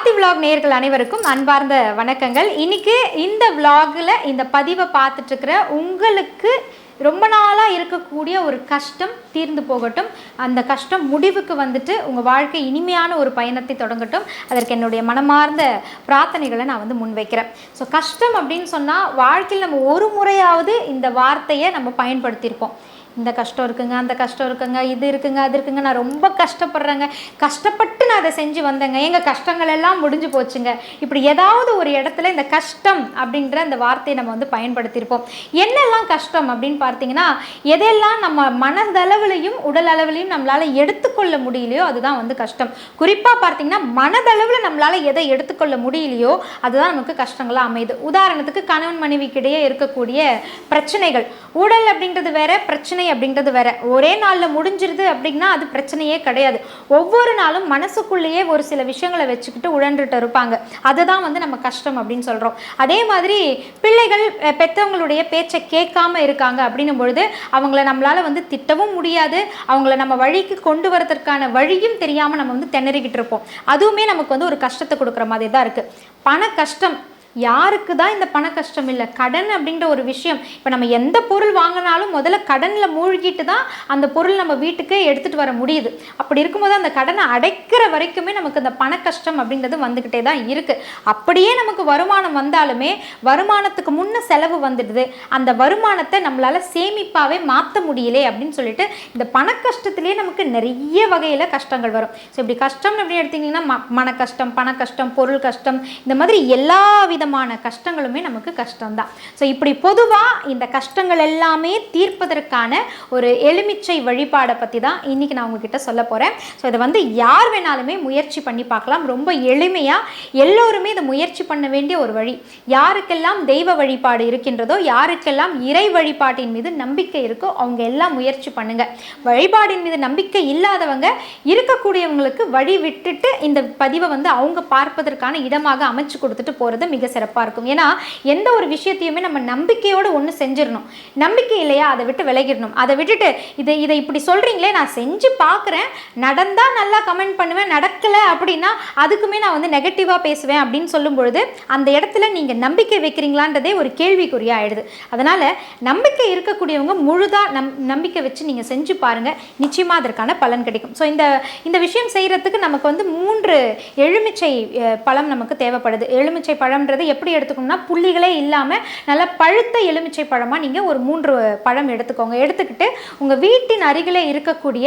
Aarthi vlog நேயர்கள் அனைவருக்கும் அன்பார்ந்த வணக்கங்கள். இன்னைக்கு இந்த விலாகில் இந்த பதிவை பார்த்துட்ருக்கிற உங்களுக்கு ரொம்ப நாளாக இருக்கக்கூடிய ஒரு கஷ்டம் தீர்ந்து போகட்டும். அந்த கஷ்டம் முடிவுக்கு வந்துட்டு உங்கள் வாழ்க்கை இனிமையான ஒரு பயணத்தை தொடங்கட்டும். அதற்கு என்னுடைய மனமார்ந்த பிரார்த்தனைகளை நான் வந்து முன்வைக்கிறேன். ஸோ கஷ்டம் அப்படின்னு சொன்னால் வாழ்க்கையில் நம்ம ஒரு முறையாவது இந்த வார்த்தையை நம்ம பயன்படுத்தியிருப்போம். இந்த கஷ்டம் இருக்குங்க அந்த கஷ்டம் இருக்குங்க இது இருக்குங்க அது இருக்குங்க. நான் ரொம்ப கஷ்டப்படுறேங்க. கஷ்டப்பட்டு நான் அதை செஞ்சு வந்தேங்க. எங்கள் கஷ்டங்கள் எல்லாம் முடிஞ்சு போச்சுங்க. இப்படி ஏதாவது ஒரு இடத்துல இந்த கஷ்டம் அப்படின்ற அந்த வார்த்தையை நம்ம வந்து பயன்படுத்தியிருப்போம். என்னெல்லாம் கஷ்டம் அப்படின்னு பார்த்தீங்கன்னா எதெல்லாம் நம்ம மனதளவுலையும் உடல் அளவுலையும் நம்மளால் எடுத்துக்கொள்ள முடியலையோ அதுதான் வந்து கஷ்டம். குறிப்பாக பார்த்தீங்கன்னா மனதளவில் நம்மளால் எதை எடுத்துக்கொள்ள முடியலையோ அதுதான் நமக்கு கஷ்டங்களாக அமையுது. உதாரணத்துக்கு கணவன் மனைவிக்கிடையே இருக்கக்கூடிய பிரச்சனைகள். உடல் அப்படின்றது வேற பிரச்சனை அப்படின்றது வேற. ஒரே நாளில் முடிஞ்சிருது அப்படின்னா அது பிரச்சனையே கிடையாது. ஒவ்வொரு நாளும் மனசுக்குள்ளேயே ஒரு சில விஷயங்களை வச்சுக்கிட்டு உழன்றுட்டு இருப்பாங்க. அதுதான் வந்து நம்ம கஷ்டம் அப்படின்னு சொல்கிறோம் அதே மாதிரி பிள்ளைகள் பெற்றவங்களுடைய பேச்சை கேட்காம இருக்காங்க அப்படின்னும் பொழுது அவங்கள நம்மளால் வந்து திட்டவும் முடியாது. அவங்கள நம்ம வழிக்கு கொண்டு வரதற்கான வழியும் தெரியாமல் நம்ம வந்து திணறிக்கிட்டு இருப்போம். அதுவுமே நமக்கு வந்து ஒரு கஷ்டத்தை கொடுக்குற மாதிரி தான் இருக்குது பண கஷ்டம் யாருக்கு தான் இந்த பண கஷ்டம் இல்லை? கடன் அப்படின்ற ஒரு விஷயம். இப்போ நம்ம எந்த பொருள் வாங்கினாலும் முதல்ல கடனில் மூழ்கிட்டு தான் அந்த பொருள் நம்ம வீட்டுக்கு எடுத்துகிட்டு வர முடியுது. அப்படி இருக்கும்போது அந்த கடனை அடைக்கிற வரைக்குமே நமக்கு இந்த பண கஷ்டம் அப்படின்றது வந்துக்கிட்டே தான் இருக்குது அப்படியே நமக்கு வருமானம் வந்தாலுமே வருமானத்துக்கு முன்ன செலவு வந்துடுது. அந்த வருமானத்தை நம்மளால் சேமிப்பாகவே மாற்ற முடியலே அப்படின்னு சொல்லிட்டு இந்த பண கஷ்டத்துலேயே நமக்கு நிறைய வகையில் கஷ்டங்கள் வரும். ஸோ இப்படி கஷ்டம் அப்படின்னு எடுத்தீங்கன்னா ம மன கஷ்டம் பண கஷ்டம் பொருள் கஷ்டம் இந்த மாதிரி எல்லா விதமான கஷ்டங்களுமே நமக்கு கஷ்டம்தான். ஸோ இப்படி பொதுவாக இந்த கஷ்டங்கள் எல்லாமே தீர்ப்பதற்கான ஒரு எலுமிச்சை வழிபாடை பற்றி தான் இன்றைக்கி நான் உங்ககிட்ட சொல்ல போகிறேன் ஸோ இதை வந்து யார் வேணாலுமே முயற்சி பண்ணி பார்க்கலாம். ரொம்ப எளிமையாக எல்லோருமே இதை முயற்சி பண்ண வேண்டிய ஒரு வழி. யாருக்கெல்லாம் தெய்வ வழிபாடு இருக்கின்றதோ யாருக்கெல்லாம் இறை வழிபாட்டின் மீது நம்பிக்கை இருக்கோ அவங்க எல்லாம் முயற்சி பண்ணுங்க. வழிபாடின் மீது நம்பிக்கை இல்லாதவங்க இருக்கக்கூடியவங்களுக்கு வழி விட்டுட்டு இந்த பதிவை வந்து அவங்க பார்ப்பதற்கான இடமாக அமைச்சு கொடுத்துட்டு போகிறது மிக சிறப்பாக இருக்கும். ஏன்னா எந்த ஒரு விஷயத்தையுமே நம்ம நம்பிக்கையோடு ஒன்று செஞ்சிடணும். நம்பிக்கை இல்லையா? அதை விட்டு விலகிடணும். அதை விட்டுட்டு இதை இதை இப்படி சொல்கிறீங்களே நான் செஞ்சு பார்க்குறேன். நடந்தால் நல்லா கமெண்ட் பண்ணுவேன். நடக்கலை அப்படின்னா அதுக்குமே நான் வந்து நெகட்டிவாக பேசுவேன் அப்படின்னு சொல்லும் பொழுது அந்த இடத்துல நீங்கள் நம்பிக்கை வைக்கிறீங்களான்றதே ஒரு கேள்விக்குறியாக ஆயிடுது. அதனால் நம்பிக்கை இருக்கக்கூடியவங்க முழுதாக நம் நம்பிக்கை வச்சு நீங்கள் செஞ்சு பாருங்கள் நிச்சயமாக அதற்கான பலன் கிடைக்கும். ஸோ இந்த இந்த விஷயம் செய்கிறதுக்கு நமக்கு வந்து மூன்று எலுமிச்சை பழம் நமக்கு தேவைப்படுது. எலுமிச்சை பழம்ன்றது எப்படி எடுத்துக்கணும்னா புள்ளிகளே இல்லாமல் நல்ல பழுத்த எலுமிச்சை பழமாக நீங்கள் ஒரு மூன்று பழம் எடுத்துக்கோங்க. எடுத்துக்கிட்டு உங்கள் வீட்டின் அருகிலே இருக்கக்கூடிய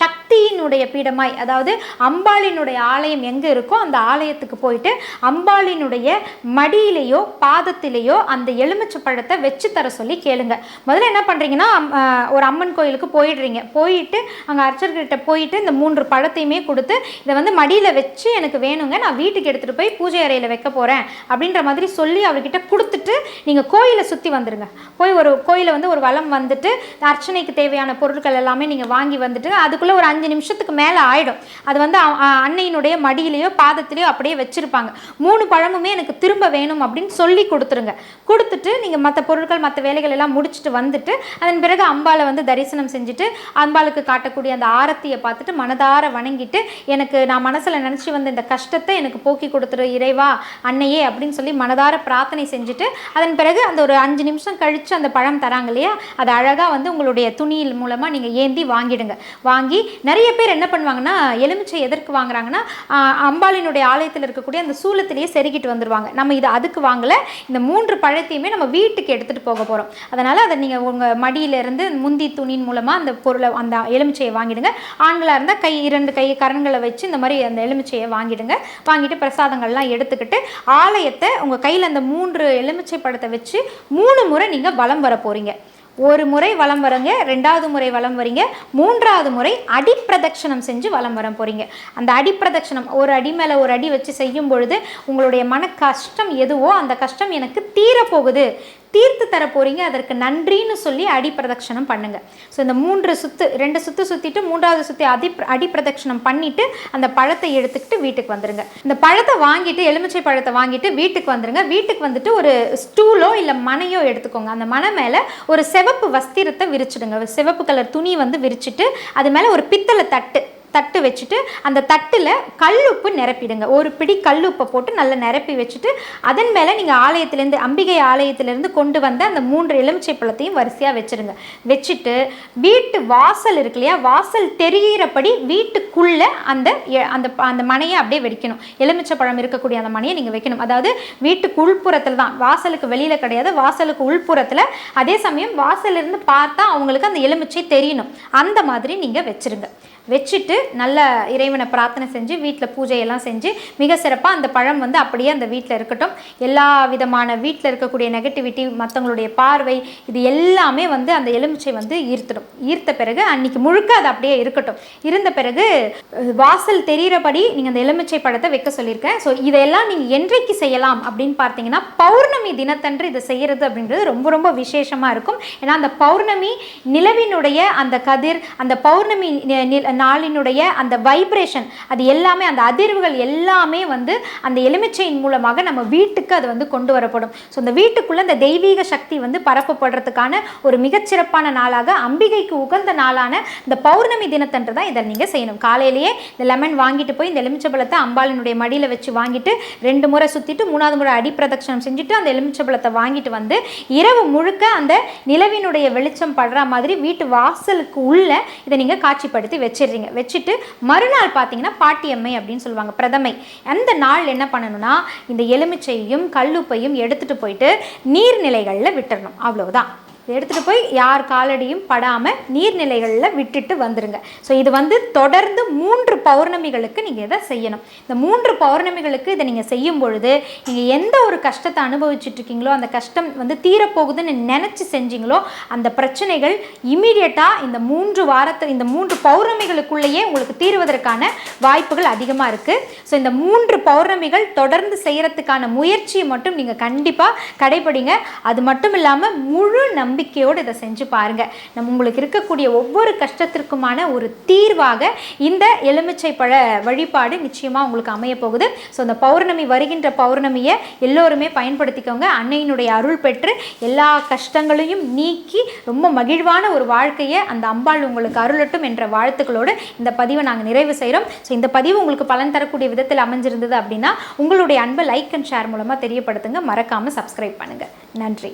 சக்தியினுடைய பீடமாய் அதாவது அம்பாளினுடைய ஆலயம் எங்கே இருக்கோ அந்த ஆலயத்துக்கு போயிட்டு அம்பாளினுடைய மடியிலேயோ பாதத்திலேயோ அந்த எலுமிச்சை பழத்தை வச்சு தர சொல்லி கேளுங்க. முதல்ல என்ன பண்ணுறீங்கன்னா ஒரு அம்மன் கோயிலுக்கு போயிடுறீங்க. போயிட்டு அங்கே அர்ச்சர்கிட்ட போயிட்டு இந்த மூன்று பழத்தையுமே கொடுத்து இதை வந்து மடியில் வச்சு எனக்கு வேணுங்க. நான் வீட்டுக்கு எடுத்துகிட்டு போய் பூஜை அறையில் வைக்க போகிறேன் அப்படின்ற மாதிரி சொல்லி அவர்கிட்ட கொடுத்துட்டு நீங்கள் கோயிலை சுற்றி வந்துடுங்க போய் ஒரு கோயிலை வந்து ஒரு வளம் வந்துட்டு அர்ச்சனைக்கு தேவையான பொருட்கள் எல்லாமே நீங்கள் வாங்கி வந்துட்டு அதுக்குள்ளே ஒரு அஞ்சு நிமிஷத்துக்கு மேலே ஆகிடும் அது வந்து அ- அன்னையினுடைய மடியிலையோ பாதத்திலையோ அப்படியே வச்சுருப்பாங்க. மூணு பழமுமே எனக்கு திரும்ப வேணும் அப்படின்னு சொல்லி கொடுத்துருங்க. கொடுத்துட்டு நீங்கள் மற்ற பொருட்கள் மற்ற வேலைகள் எல்லாம் முடிச்சுட்டு வந்துட்டு அதன் பிறகு அம்பாளை வந்து தரிசனம் செஞ்சுட்டு அம்பாளுக்கு காட்டக்கூடிய அந்த ஆரத்தியை பார்த்துட்டு மனதார வணங்கிட்டு எனக்கு நான் மனசில் நினச்சி வந்த இந்த கஷ்டத்தை எனக்கு போக்கி கொடுத்துரு இறைவா அன்னையே அப்படின்னு சொல்லி மனதார பிரார்த்தனை செஞ்சுட்டு அதன் பிறகு அந்த ஒரு அஞ்சு நிமிஷம் கழித்து அந்த பழம் தராங்க இல்லையா? அதை அழகாக வந்து உங்களுடைய துணியில் மூலமாக நீங்கள் ஏந்தி வாங்கிடுங்க. வாங்கி நிறைய பேர் என்ன பண்ணுவாங்கன்னா எலுமிச்சை எதற்கு வாங்குறாங்கன்னா அம்பாளினுடைய ஆலயத்தில் இருக்கக்கூடிய அந்த சூலத்திலேயே செருகிட்டு வந்துடுவாங்க நம்ம இது அதுக்கு வாங்கலை. இந்த மூன்று பழத்தையுமே நம்ம வீட்டுக்கு எடுத்துகிட்டு போக போகிறோம் அதனால் அதை நீங்கள் உங்கள் மடியிலேருந்து முந்தி துணியின் மூலமாக அந்த பொருளை அந்த எலுமிச்சையை வாங்கிடுங்க. ஆண்களாக இருந்தால் கை இரண்டு கை கரன்களை வச்சு இந்த மாதிரி அந்த எலுமிச்சையை வாங்கிடுங்க. வாங்கிட்டு பிரசாதங்கள்லாம் எடுத்துக்கிட்டு ஆலயத்தை உங்கள் கையில் அந்த மூன்று எலுமிச்சை பழத்தை வச்சு மூணு முறை நீங்கள் வலம் வர போகிறீங்க ஒரு முறை வலம் வரங்க ரெண்டாவது முறை வலம் வரீங்க மூன்றாவது முறை அடிப்பிரதட்சணம் செஞ்சு வலம் வர போகிறீங்க அந்த அடிப்பிரதட்சணம் ஒரு அடி மேலே ஒரு அடி வச்சு செய்யும் பொழுது உங்களுடைய மன கஷ்டம் எதுவோ அந்த கஷ்டம் எனக்கு தீரப்போகுது. தீர்த்து தர போகிறீங்க அதற்கு நன்றின்னு சொல்லி அடிப்பிரதட்சணம் பண்ணுங்கள் ஸோ இந்த மூன்று சுத்து ரெண்டு சுற்று சுற்றிட்டு மூன்றாவது சுற்றி அடி அடிப்பிரதட்சணம் பண்ணிவிட்டு அந்த பழத்தை எடுத்துக்கிட்டு வீட்டுக்கு வந்துடுங்க இந்த பழத்தை வாங்கிட்டு எலுமிச்சை பழத்தை வாங்கிட்டு வீட்டுக்கு வந்துடுங்க வீட்டுக்கு வந்துட்டு ஒரு ஸ்டூலோ இல்லை மனையோ எடுத்துக்கோங்க. அந்த மனை மேலே ஒரு சிவப்பு வஸ்திரத்தை விரிச்சிடுங்க. சிவப்பு கலர் துணி வந்து விரிச்சிட்டு அது மேலே ஒரு பித்தளை தட்டு. தட்டு வச்சுட்டு அந்த தட்டில் கல்லுப்பு நிரப்பிடுங்க. ஒரு பிடி கல்லுப்பை போட்டு நல்லா நிரப்பி வச்சுட்டு அதன் மேலே நீங்கள் ஆலயத்திலேருந்து அம்பிகை ஆலயத்திலேருந்து கொண்டு வந்த அந்த மூன்று எலுமிச்சை பழத்தையும் வரிசையாக வச்சுருங்க. வச்சுட்டு வீட்டு வாசல் இருக்கு இல்லையா? வாசல் தெரிகிறபடி வீட்டுக்குள்ளே அந்த எ- அந்த அந்த மனையை அப்படியே வெடிக்கணும். எலுமிச்சை பழம் இருக்கக்கூடிய அந்த மனையை நீங்கள் வைக்கணும். அதாவது வீட்டுக்கு உள்புறத்தில் தான். வாசலுக்கு வெளியில் கிடையாது. வாசலுக்கு உள்புறத்தில். அதே சமயம் வாசலிருந்து இருந்து பார்த்தா அவங்களுக்கு அந்த எலுமிச்சை தெரியணும். அந்த மாதிரி நீங்கள் வச்சுருங்க. வச்சுட்டு நல்ல இறைவனை பிரார்த்தனை செஞ்சு வீட்டில் பூஜையெல்லாம் செஞ்சு மிக சிறப்பாக அந்த பழம் வந்து அப்படியே அந்த வீட்டில் இருக்கட்டும். எல்லா விதமான வீட்டில் இருக்கக்கூடிய நெகட்டிவிட்டி மற்றவங்களுடைய பார்வை இது எல்லாமே வந்து அந்த எலுமிச்சை வந்து ஈர்த்துடும். ஈர்த்த பிறகு அன்னைக்கு முழுக்க அது அப்படியே இருக்கட்டும். இருந்த பிறகு வாசல் தெரிகிறபடி நீங்கள் அந்த எலுமிச்சை பழத்தை வைக்க சொல்லியிருக்கேன். ஸோ இதையெல்லாம் நீங்கள் என்றைக்கு செய்யலாம் அப்படின்னு பார்த்தீங்கன்னா பௌர்ணமி தினத்தன்று இதை செய்கிறது அப்படின்றது ரொம்ப ரொம்ப விசேஷமாக இருக்கும். ஏன்னா அந்த பௌர்ணமி நிலவினுடைய அந்த கதிர் அந்த பௌர்ணமி நாளினுடைய அந்த வைப்ரேஷன் அது எல்லாமே அந்த அதிர்வுகள் எல்லாமே வந்து அந்த எலுமிச்சையின் மூலமாக நம்ம வீட்டுக்கு அது வந்து கொண்டு வரப்படும். ஸோ அந்த வீட்டுக்குள்ளே அந்த தெய்வீக சக்தி வந்து பரப்பப்படுறதுக்கான ஒரு மிகச்சிறப்பான நாளாக அம்பிகைக்கு உகந்த நாளான இந்த பௌர்ணமி தினத்தன்று தான் இதை நீங்கள் செய்யணும். காலையிலேயே இந்த லெமன் வாங்கிட்டு போய் இந்த எலுமிச்சபழத்தை அம்பாளினுடைய மடியில் வச்சு வாங்கிட்டு ரெண்டு முறை சுற்றிட்டு மூணாவது முறை அடிப்பிரதட்சணம் செஞ்சுட்டு அந்த எலுமிச்சபழத்தை வாங்கிட்டு வந்து இரவு முழுக்க அந்த நிலவினுடைய வெளிச்சம் படுற மாதிரி வீட்டு வாசலுக்கு உள்ள இதை நீங்கள் காட்சிப்படுத்தி வச்சு வச்சிடுறீங்க. வச்சுட்டு மறுநாள் பார்த்தீங்கன்னா பாட்டியம்மை அப்படின்னு சொல்லுவாங்க பிரதமை. அந்த நாள் என்ன பண்ணணும்னா இந்த எலுமிச்சையும் கல்லுப்பையும் எடுத்துட்டு போயிட்டு நீர்நிலைகளில் விட்டுறணும். அவ்வளவுதான். எடுத்துகிட்டு போய் யார் காலடியும் படாமல் நீர்நிலைகளில் விட்டுட்டு வந்துடுங்க ஸோ இது வந்து தொடர்ந்து மூன்று பௌர்ணமிகளுக்கு நீங்கள் இதை செய்யணும். இந்த மூன்று பௌர்ணமிகளுக்கு இதை நீங்கள் செய்யும் பொழுது நீங்கள் எந்த ஒரு கஷ்டத்தை அனுபவிச்சுட்டு இருக்கீங்களோ அந்த கஷ்டம் வந்து தீரப்போகுதுன்னு நினச்சி செஞ்சீங்களோ அந்த பிரச்சனைகள் இமீடியட்டாக இந்த மூன்று வாரத்து இந்த மூன்று பௌர்ணமிகளுக்குள்ளேயே உங்களுக்கு தீர்வதற்கான வாய்ப்புகள் அதிகமாக இருக்குது ஸோ இந்த மூன்று பௌர்ணமிகள் தொடர்ந்து செய்கிறதுக்கான முயற்சியை மட்டும் நீங்கள் கண்டிப்பாக கடைபிடிங்க. அது மட்டும் இல்லாமல் முழு நம்பிக்கையோடு இதை செஞ்சு பாருங்கள் நம்ம உங்களுக்கு இருக்கக்கூடிய ஒவ்வொரு கஷ்டத்திற்குமான ஒரு தீர்வாக இந்த எலுமிச்சை பழ வழிபாடு நிச்சயமாக உங்களுக்கு அமைய போகுது. ஸோ இந்த பௌர்ணமி வருகின்ற பௌர்ணமியை எல்லோருமே பயன்படுத்திக்கோங்க. அன்னையினுடைய அருள் பெற்று எல்லா கஷ்டங்களையும் நீக்கி ரொம்ப மகிழ்வான ஒரு வாழ்க்கையை அந்த அம்பாள் உங்களுக்கு அருளட்டும் என்ற வாழ்த்துக்களோடு இந்த பதிவை நாங்கள் நிறைவு செய்கிறோம். ஸோ இந்த பதிவு உங்களுக்கு பலன் தரக்கூடிய விதத்தில் அமைஞ்சிருந்தது அப்படின்னா உங்களுடைய அன்பை லைக் அண்ட் ஷேர் மூலமாக தெரியப்படுத்துங்க. மறக்காமல் சப்ஸ்கிரைப் பண்ணுங்கள் நன்றி.